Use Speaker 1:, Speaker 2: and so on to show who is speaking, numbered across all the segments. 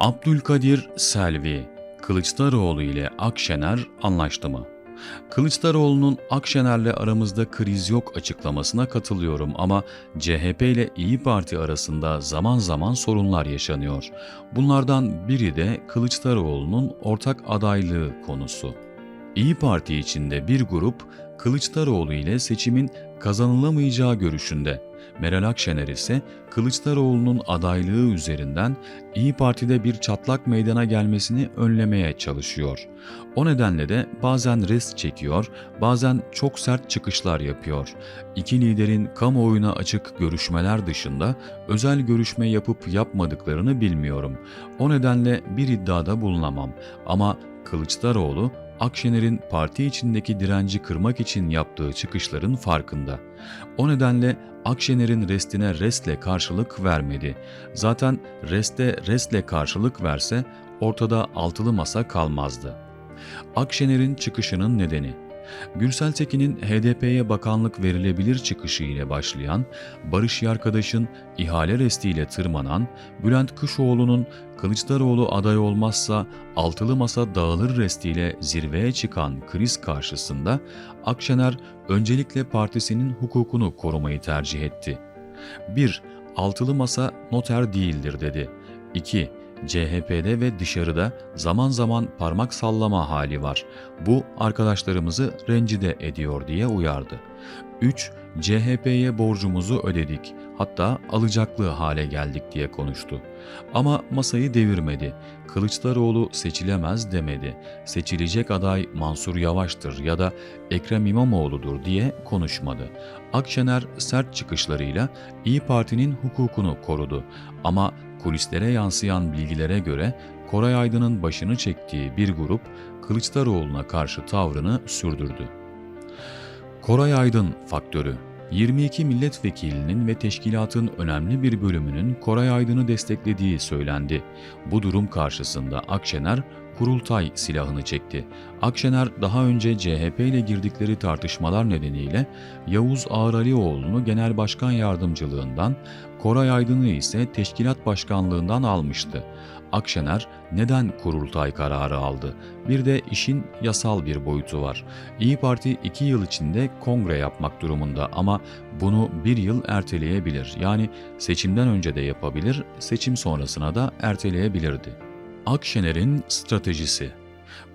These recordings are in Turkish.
Speaker 1: Abdülkadir Selvi, Kılıçdaroğlu ile Akşener anlaştı mı? Kılıçdaroğlu'nun Akşener'le aramızda kriz yok açıklamasına katılıyorum ama CHP ile İyi Parti arasında zaman zaman sorunlar yaşanıyor. Bunlardan biri de Kılıçdaroğlu'nun ortak adaylığı konusu. İyi Parti içinde bir grup Kılıçdaroğlu ile seçimin kazanılamayacağı görüşünde. Meral Akşener ise Kılıçdaroğlu'nun adaylığı üzerinden İyi Parti'de bir çatlak meydana gelmesini önlemeye çalışıyor. O nedenle de bazen rest çekiyor, bazen çok sert çıkışlar yapıyor. İki liderin kamuoyuna açık görüşmeler dışında özel görüşme yapıp yapmadıklarını bilmiyorum. O nedenle bir iddiada bulunamam ama Kılıçdaroğlu Akşener'in parti içindeki direnci kırmak için yaptığı çıkışların farkında. O nedenle Akşener'in restine restle karşılık vermedi. Zaten reste restle karşılık verse ortada altılı masa kalmazdı. Akşener'in çıkışının nedeni Gürsel Tekin'in HDP'ye bakanlık verilebilir çıkışı ile başlayan, Barış Yarkadaş'ın ihale restiyle tırmanan, Bülent Kuşoğlu'nun Kılıçdaroğlu aday olmazsa altılı masa dağılır restiyle zirveye çıkan kriz karşısında Akşener öncelikle partisinin hukukunu korumayı tercih etti. 1. Altılı masa noter değildir dedi. 2. CHP'de ve dışarıda zaman zaman parmak sallama hali var. Bu arkadaşlarımızı rencide ediyor diye uyardı. 3. CHP'ye borcumuzu ödedik. Hatta alacaklı hale geldik diye konuştu. Ama masayı devirmedi. Kılıçdaroğlu seçilemez demedi. Seçilecek aday Mansur Yavaş'tır ya da Ekrem İmamoğlu'dur diye konuşmadı. Akşener sert çıkışlarıyla İyi Parti'nin hukukunu korudu. Ama kulislere yansıyan bilgilere göre Koray Aydın'ın başını çektiği bir grup Kılıçdaroğlu'na karşı tavrını sürdürdü. Koray Aydın faktörü 22 milletvekilinin ve teşkilatın önemli bir bölümünün Koray Aydın'ı desteklediği söylendi. Bu durum karşısında Akşener kurultay silahını çekti. Akşener daha önce CHP ile girdikleri tartışmalar nedeniyle Yavuz Ağralioğlu'nu genel başkan yardımcılığından, Koray Aydın'ı ise teşkilat başkanlığından almıştı. Akşener neden kurultay kararı aldı? Bir de işin yasal bir boyutu var. İyi Parti iki yıl içinde kongre yapmak durumunda ama bunu bir yıl erteleyebilir. Yani seçimden önce de yapabilir, seçim sonrasına da erteleyebilirdi. Akşener'in stratejisi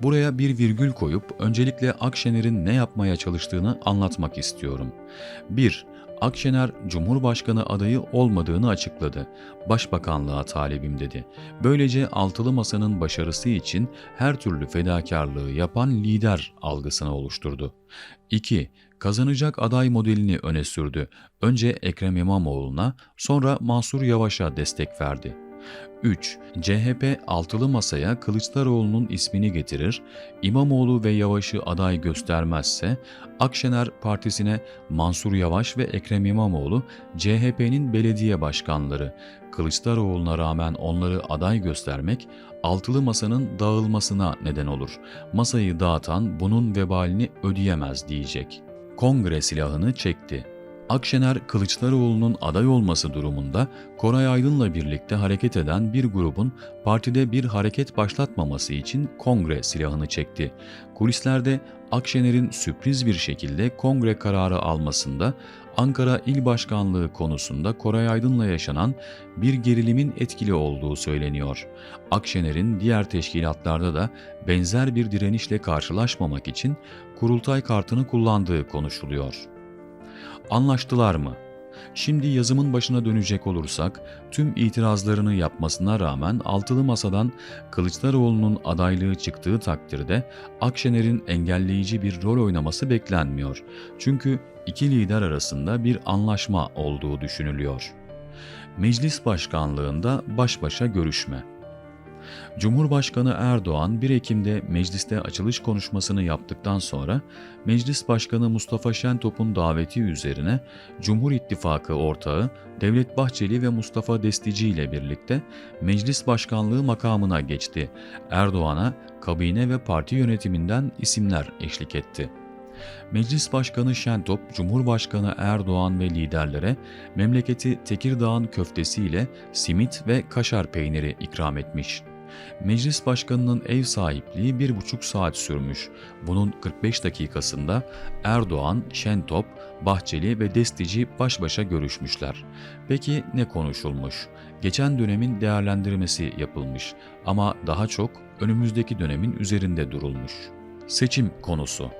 Speaker 1: Buraya bir virgül koyup öncelikle Akşener'in ne yapmaya çalıştığını anlatmak istiyorum. 1. Akşener Cumhurbaşkanı adayı olmadığını açıkladı. Başbakanlığa talibim dedi. Böylece altılı masanın başarısı için her türlü fedakarlığı yapan lider algısını oluşturdu. 2. Kazanacak aday modelini öne sürdü. Önce Ekrem İmamoğlu'na, sonra Mansur Yavaş'a destek verdi. 3. CHP altılı masaya Kılıçdaroğlu'nun ismini getirir, İmamoğlu ve Yavaş'ı aday göstermezse Akşener partisine Mansur Yavaş ve Ekrem İmamoğlu CHP'nin belediye başkanları, Kılıçdaroğlu'na rağmen onları aday göstermek altılı masanın dağılmasına neden olur. Masayı dağıtan bunun vebalini ödeyemez diyecek. Kongre silahını çekti. Akşener Kılıçdaroğlu'nun aday olması durumunda Koray Aydın'la birlikte hareket eden bir grubun partide bir hareket başlatmaması için kongre silahını çekti. Kulislerde Akşener'in sürpriz bir şekilde kongre kararı almasında Ankara İl Başkanlığı konusunda Koray Aydın'la yaşanan bir gerilimin etkili olduğu söyleniyor. Akşener'in diğer teşkilatlarda da benzer bir direnişle karşılaşmamak için kurultay kartını kullandığı konuşuluyor. Anlaştılar mı? Şimdi yazımın başına dönecek olursak, tüm itirazlarını yapmasına rağmen altılı masadan Kılıçdaroğlu'nun adaylığı çıktığı takdirde Akşener'in engelleyici bir rol oynaması beklenmiyor. Çünkü iki lider arasında bir anlaşma olduğu düşünülüyor. Meclis başkanlığında baş başa görüşme Cumhurbaşkanı Erdoğan 1 Ekim'de mecliste açılış konuşmasını yaptıktan sonra Meclis Başkanı Mustafa Şentop'un daveti üzerine Cumhur İttifakı ortağı Devlet Bahçeli ve Mustafa Destici ile birlikte meclis başkanlığı makamına geçti. Erdoğan'a kabine ve parti yönetiminden isimler eşlik etti. Meclis Başkanı Şentop, Cumhurbaşkanı Erdoğan ve liderlere memleketi Tekirdağ'ın köftesiyle simit ve kaşar peyniri ikram etmiş. Meclis başkanının ev sahipliği bir buçuk saat sürmüş. Bunun 45 dakikasında Erdoğan, Şentop, Bahçeli ve Destici baş başa görüşmüşler. Peki ne konuşulmuş? Geçen dönemin değerlendirmesi yapılmış ama daha çok önümüzdeki dönemin üzerinde durulmuş. Seçim konusu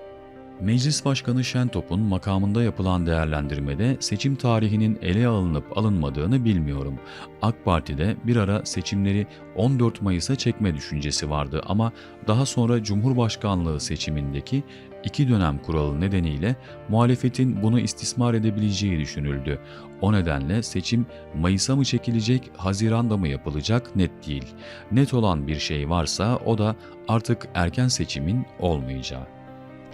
Speaker 1: Meclis Başkanı Şentop'un makamında yapılan değerlendirmede seçim tarihinin ele alınıp alınmadığını bilmiyorum. AK Parti'de bir ara seçimleri 14 Mayıs'a çekme düşüncesi vardı ama daha sonra Cumhurbaşkanlığı seçimindeki iki dönem kuralı nedeniyle muhalefetin bunu istismar edebileceği düşünüldü. O nedenle seçim Mayıs'a mı çekilecek, Haziran'da mı yapılacak net değil. Net olan bir şey varsa o da artık erken seçimin olmayacağı.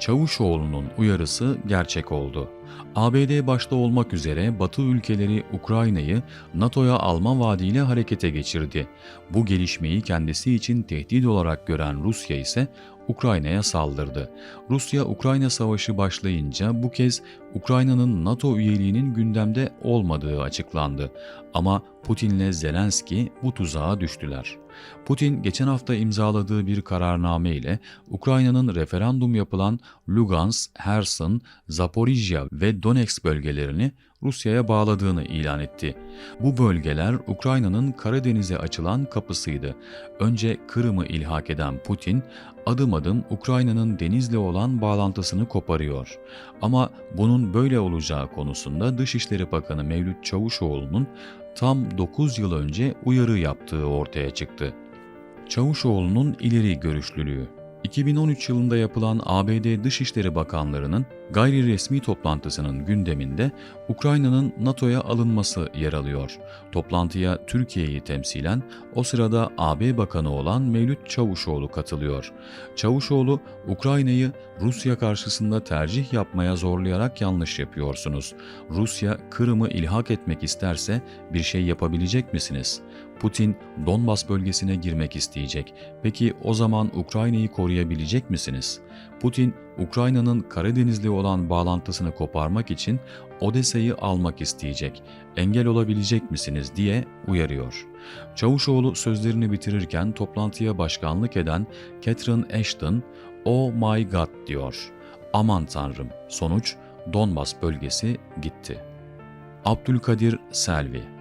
Speaker 1: Çavuşoğlu'nun uyarısı gerçek oldu. ABD başta olmak üzere Batı ülkeleri Ukrayna'yı NATO'ya alma vaadiyle harekete geçirdi. Bu gelişmeyi kendisi için tehdit olarak gören Rusya ise Ukrayna'ya saldırdı. Rusya-Ukrayna savaşı başlayınca bu kez Ukrayna'nın NATO üyeliğinin gündemde olmadığı açıklandı. Ama Putin'le Zelenski bu tuzağa düştüler. Putin geçen hafta imzaladığı bir kararname ile Ukrayna'nın referandum yapılan Lugansk, Herson, Zaporijya ve Donetsk bölgelerini Rusya'ya bağladığını ilan etti. Bu bölgeler Ukrayna'nın Karadeniz'e açılan kapısıydı. Önce Kırım'ı ilhak eden Putin, adım adım Ukrayna'nın denizle olan bağlantısını koparıyor. Ama bunun böyle olacağı konusunda Dışişleri Bakanı Mevlüt Çavuşoğlu'nun tam 9 yıl önce uyarı yaptığı ortaya çıktı. Çavuşoğlu'nun ileri görüşlülüğü 2013 yılında yapılan ABD Dışişleri Bakanlarının gayri resmi toplantısının gündeminde Ukrayna'nın NATO'ya alınması yer alıyor. Toplantıya Türkiye'yi temsilen o sırada AB Bakanı olan Mevlüt Çavuşoğlu katılıyor. Çavuşoğlu, Ukrayna'yı Rusya karşısında tercih yapmaya zorlayarak yanlış yapıyorsunuz. Rusya Kırım'ı ilhak etmek isterse bir şey yapabilecek misiniz? Putin Donbas bölgesine girmek isteyecek. Peki o zaman Ukrayna'yı koruyabilecek misiniz? Putin, Ukrayna'nın Karadeniz'le olan bağlantısını koparmak için Odessa'yı almak isteyecek. Engel olabilecek misiniz diye uyarıyor. Çavuşoğlu sözlerini bitirirken toplantıya başkanlık eden Catherine Ashton, "Oh my God" diyor. Aman tanrım. Sonuç Donbas bölgesi gitti. Abdülkadir Selvi